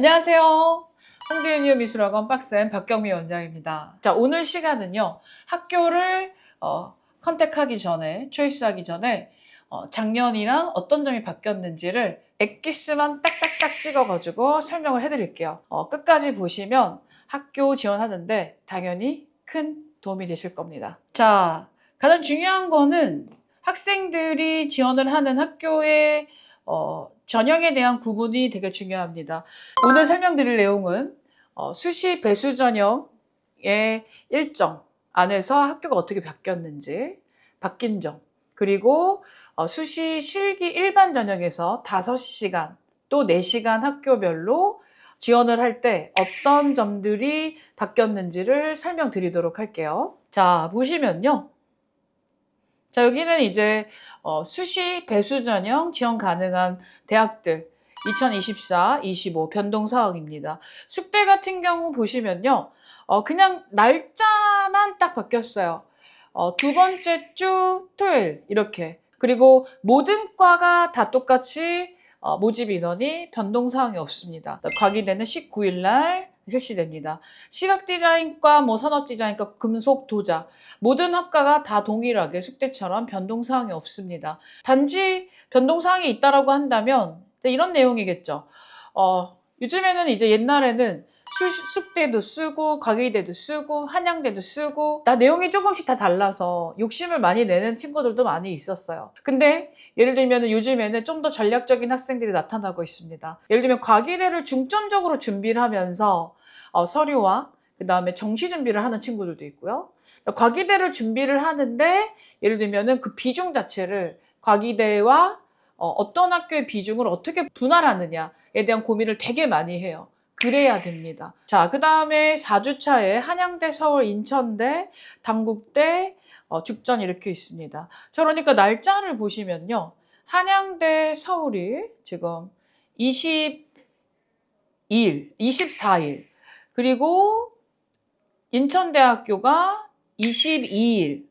안녕하세요. 홍대윤이어 미술학원 빡센 박경미 원장입니다. 자, 오늘 시간은요, 학교를 어, 컨택하기 전에, 초이스하기 전에 어, 작년이랑 어떤 점이 바뀌었는지를 엑기스만 딱딱딱 찍어가지고 설명을 해드릴게요. 어, 끝까지 보시면 학교 지원하는데 당연히 큰 도움이 되실 겁니다. 자, 가장 중요한 거는 학생들이 지원을 하는 학교의 어, 전형에 대한 구분이 되게 중요합니다. 오늘 설명드릴 내용은 어, 수시 배수 전형의 일정 안에서 학교가 어떻게 바뀌었는지, 바뀐 점, 그리고 어, 수시 실기 일반 전형에서 5시간 또 4시간 학교별로 지원을 할 때 어떤 점들이 바뀌었는지를 설명드리도록 할게요. 자, 보시면요. 자, 여기는 이제 어, 수시 배수 전형 지원 가능한 대학들 2024, 25 변동 사항입니다. 숙대 같은 경우 보시면요. 어, 그냥 날짜만 딱 바뀌었어요. 어, 두 번째 주 토요일 이렇게. 그리고 모든 과가 다 똑같이 어, 모집 인원이 변동 사항이 없습니다. 과기대는 19일 날 실시됩니다. 시각 디자인과 뭐 산업 디자인과 금속 도자 모든 학과가 다 동일하게 숙대처럼 변동 사항이 없습니다. 단지 변동 사항이 있다라고 한다면 이런 내용이겠죠. 어, 요즘에는 이제 옛날에는 수, 숙대도 쓰고 과기대도 쓰고 한양대도 쓰고 다 내용이 조금씩 다 달라서 욕심을 많이 내는 친구들도 많이 있었어요. 근데 예를 들면 요즘에는 좀 더 전략적인 학생들이 나타나고 있습니다. 예를 들면 과기대를 중점적으로 준비를 하면서 어, 서류와 그 다음에 정시 준비를 하는 친구들도 있고요. 과기대를 준비를 하는데 예를 들면은 그 비중 자체를 과기대와 어, 떤 학교의 비중을 어떻게 분할하느냐에 대한 고민을 되게 많이 해요. 그래야 됩니다. 자, 그 다음에 4주차에 한양대, 서울, 인천대, 당국대, 어, 죽전 이렇게 있습니다. 자, 그러니까 날짜를 보시면요. 한양대, 서울이 지금 22일, 24일, 그리고 인천대학교가 22일,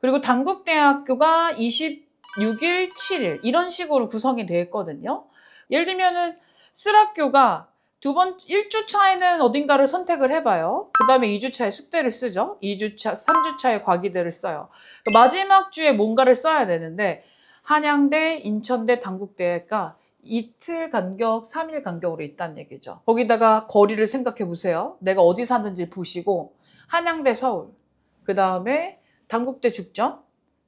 그리고 당국대학교가 26일, 7일 이런 식으로 구성이 되어 있거든요. 예를 들면은 쓸학교가 두 번, 1주 차에는 어딘가를 선택을 해봐요. 그 다음에 2주 차에 숙대를 쓰죠. 2주차, 3주차에 과기대를 써요. 마지막 주에 뭔가를 써야 되는데, 한양대, 인천대, 당국대가 이틀 간격, 3일 간격으로 있다는 얘기죠. 거기다가 거리를 생각해 보세요. 내가 어디 사는지 보시고, 한양대 서울, 그 다음에 당국대 죽전,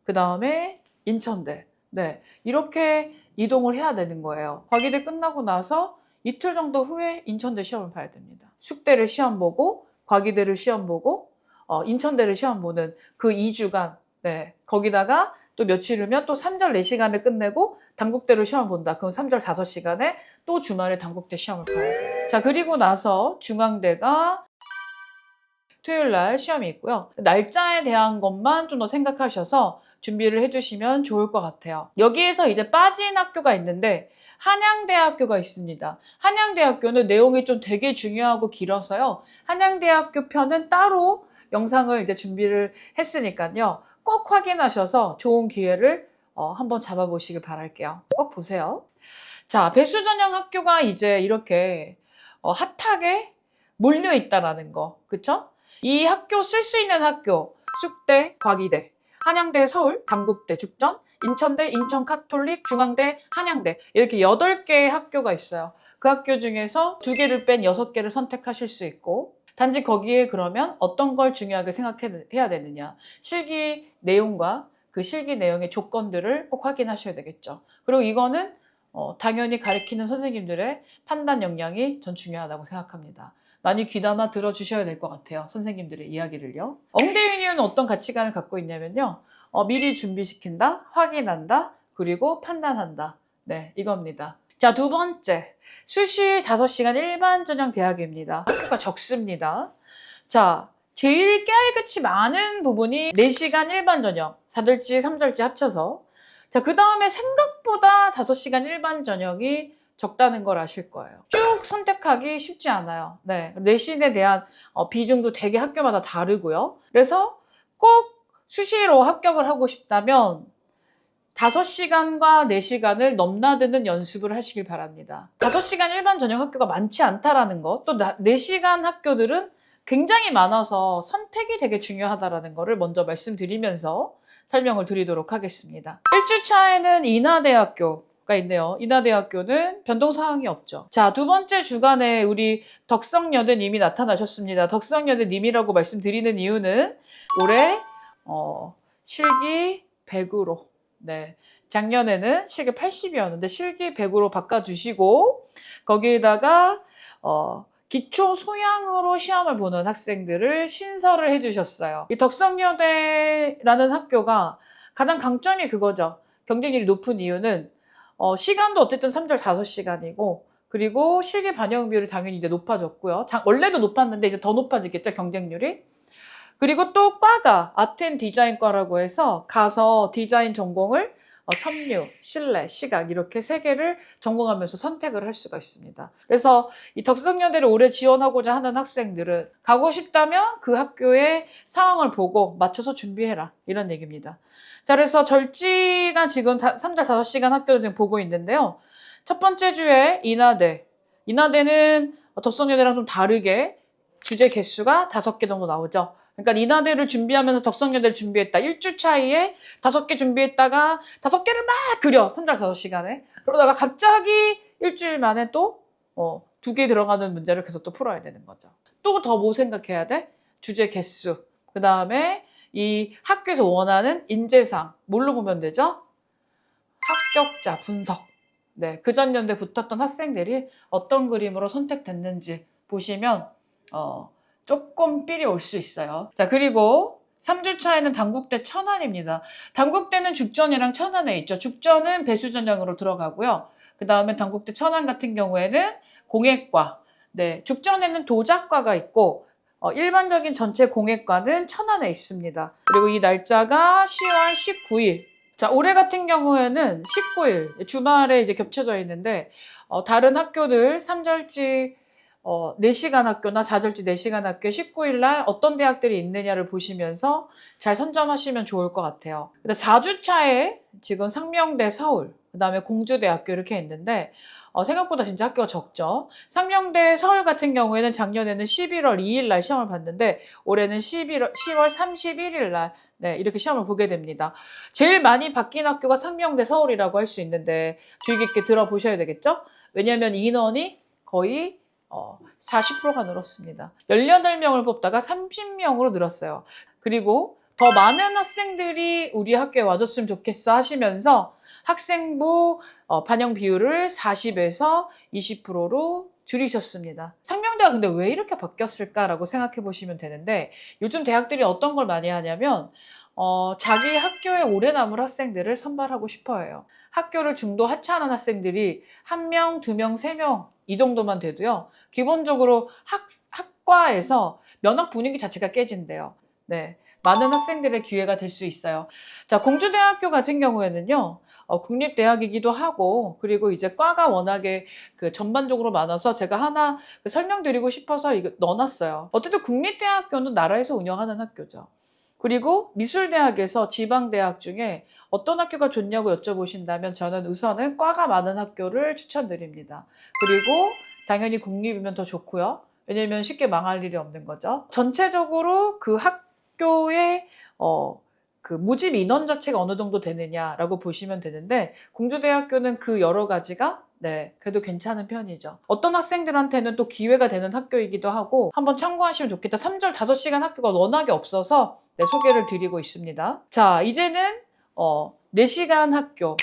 그 다음에 인천대. 네. 이렇게 이동을 해야 되는 거예요. 과기대 끝나고 나서 이틀 정도 후에 인천대 시험을 봐야 됩니다. 숙대를 시험 보고, 과기대를 시험 보고, 어, 인천대를 시험 보는 그 2주간, 네. 거기다가 또 며칠 후면 또 3절 4시간을 끝내고 당국대로 시험 본다. 그럼 3절 5시간에 또 주말에 당국대 시험을 봐야 돼요. 자, 그리고 나서 중앙대가 토요일 날 시험이 있고요. 날짜에 대한 것만 좀 더 생각하셔서 준비를 해주시면 좋을 것 같아요. 여기에서 이제 빠진 학교가 있는데 한양대학교가 있습니다. 한양대학교는 내용이 좀 되게 중요하고 길어서요. 한양대학교 편은 따로 영상을 이제 준비를 했으니까요. 꼭 확인하셔서 좋은 기회를 어, 한번 잡아보시길 바랄게요. 꼭 보세요. 자, 배수 전형 학교가 이제 이렇게 어, 핫하게 몰려 있다라는 거, 그쵸? 이 학교 쓸 수 있는 학교, 숙대, 과기대, 한양대, 서울, 당국대, 죽전, 인천대, 인천 카톨릭, 중앙대, 한양대 이렇게 8개의 학교가 있어요. 그 학교 중에서 두 개를 뺀 6개를 선택하실 수 있고 단지 거기에 그러면 어떤 걸 중요하게 생각해야 되느냐 실기 내용과 그 실기 내용의 조건들을 꼭 확인하셔야 되겠죠. 그리고 이거는 어, 당연히 가르치는 선생님들의 판단 역량이 전 중요하다고 생각합니다. 많이 귀담아 들어주셔야 될 것 같아요. 선생님들의 이야기를요. 엉대윤이는 어떤 가치관을 갖고 있냐면요. 어, 미리 준비시킨다, 확인한다, 그리고 판단한다. 네, 이겁니다. 자, 두 번째. 수시 5시간 일반 전형 대학입니다. 학교가 적습니다. 자, 제일 깨알같이 많은 부분이 4시간 일반 전형, 4절지, 3절지 합쳐서. 자, 그 다음에 생각보다 5시간 일반 전형이 적다는 걸 아실 거예요. 쭉 선택하기 쉽지 않아요. 네. 내신에 대한 어, 비중도 되게 학교마다 다르고요. 그래서 꼭 수시로 합격을 하고 싶다면 5시간과 4시간을 넘나드는 연습을 하시길 바랍니다. 5시간 일반 전형 학교가 많지 않다라는 것, 또 4시간 학교들은 굉장히 많아서 선택이 되게 중요하다라는 것을 먼저 말씀드리면서 설명을 드리도록 하겠습니다. 1주차에는 인하대학교 가 있네요. 인하대학교는 변동 사항이 없죠. 자, 두 번째 주간에 우리 덕성여대님이 나타나셨습니다. 덕성여대님이라고 말씀드리는 이유는 올해 어, 실기 100으로 네. 작년에는 실기 80이었는데 실기 100으로 바꿔주시고 거기에다가 어, 기초 소양으로 시험을 보는 학생들을 신설을 해주셨어요. 이 덕성여대라는 학교가 가장 강점이 그거죠. 경쟁률이 높은 이유는 어, 시간도 어쨌든 3절 5시간이고 그리고 실기 반영 비율이 당연히 이제 높아졌고요. 자, 원래도 높았는데 이제 더 높아지겠죠 경쟁률이. 그리고 또 과가 아트 앤 디자인과라고 해서 가서 디자인 전공을 어, 섬유, 실내, 시각 이렇게 세 개를 전공하면서 선택을 할 수가 있습니다. 그래서 이 덕성여대를 올해 지원하고자 하는 학생들은 가고 싶다면 그 학교의 상황을 보고 맞춰서 준비해라 이런 얘기입니다. 자, 그래서 절지가 지금 3달 5시간 학교를 지금 보고 있는데요. 첫 번째 주에 인하대. 인하대는 덕성여대랑 좀 다르게 주제 개수가 5개 정도 나오죠. 그러니까 인하대를 준비하면서 덕성여대를 준비했다. 1주 차이에 5개 준비했다가 5개를 막 그려. 3달 5시간에. 그러다가 갑자기 일주일 만에 또 어, 두 개 들어가는 문제를 계속 또 풀어야 되는 거죠. 또 더 뭐 생각해야 돼? 주제 개수. 그 다음에 이 학교에서 원하는 인재상. 뭘로 보면 되죠? 합격자 분석. 네, 그 전 연대 붙었던 학생들이 어떤 그림으로 선택됐는지 보시면 어, 조금 삘이 올 수 있어요. 자, 그리고 3주 차에는 당국대 천안입니다. 당국대는 죽전이랑 천안에 있죠. 죽전은 배수 전형으로 들어가고요. 그 다음에 당국대 천안 같은 경우에는 공예과. 네, 죽전에는 도작과가 있고 어, 일반적인 전체 공예과는 천안에 있습니다. 그리고 이 날짜가 10월 19일. 자, 올해 같은 경우에는 19일 주말에 이제 겹쳐져 있는데 어, 다른 학교들 3절지 어, 4시간 학교나 4절지 4시간 학교 19일 날 어떤 대학들이 있느냐를 보시면서 잘 선점하시면 좋을 것 같아요. 근데 4주차에 지금 상명대 서울, 그 다음에 공주대학교 이렇게 있는데 어, 생각보다 진짜 학교가 적죠. 상명대 서울 같은 경우에는 작년에는 11월 2일 날 시험을 봤는데 올해는 11월, 10월 31일 날 네, 이렇게 시험을 보게 됩니다. 제일 많이 바뀐 학교가 상명대 서울이라고 할 수 있는데 주의 깊게 들어보셔야 되겠죠? 왜냐하면 인원이 거의 어, 40%가 늘었습니다. 18명을 뽑다가 30명으로 늘었어요. 그리고 더 많은 학생들이 우리 학교에 와줬으면 좋겠어 하시면서 학생부 어, 반영 비율을 40에서 20%로 줄이셨습니다. 상명대가 근데 왜 이렇게 바뀌었을까라고 생각해 보시면 되는데 요즘 대학들이 어떤 걸 많이 하냐면 어, 자기 학교에 오래 남을 학생들을 선발하고 싶어 해요. 학교를 중도 하차하는 학생들이 한 명, 두 명, 세 명 이 정도만 돼도요. 기본적으로 학, 학과에서 면학 분위기 자체가 깨진대요. 네. 많은 학생들의 기회가 될 수 있어요. 자, 공주대학교 같은 경우에는요, 어, 국립대학이기도 하고, 그리고 이제 과가 워낙에 그 전반적으로 많아서 제가 하나 그 설명드리고 싶어서 이거 넣어놨어요. 어쨌든 국립대학교는 나라에서 운영하는 학교죠. 그리고 미술대학에서 지방대학 중에 어떤 학교가 좋냐고 여쭤보신다면 저는 우선은 과가 많은 학교를 추천드립니다. 그리고 당연히 국립이면 더 좋고요. 왜냐면 쉽게 망할 일이 없는 거죠. 전체적으로 그 학교의 어, 그 모집 인원 자체가 어느 정도 되느냐라고 보시면 되는데 공주대학교는 그 여러 가지가 네, 그래도 괜찮은 편이죠. 어떤 학생들한테는 또 기회가 되는 학교이기도 하고 한번 참고하시면 좋겠다. 3절 5시간 학교가 워낙에 없어서 네, 소개를 드리고 있습니다. 자, 이제는 어, 4시간 학교.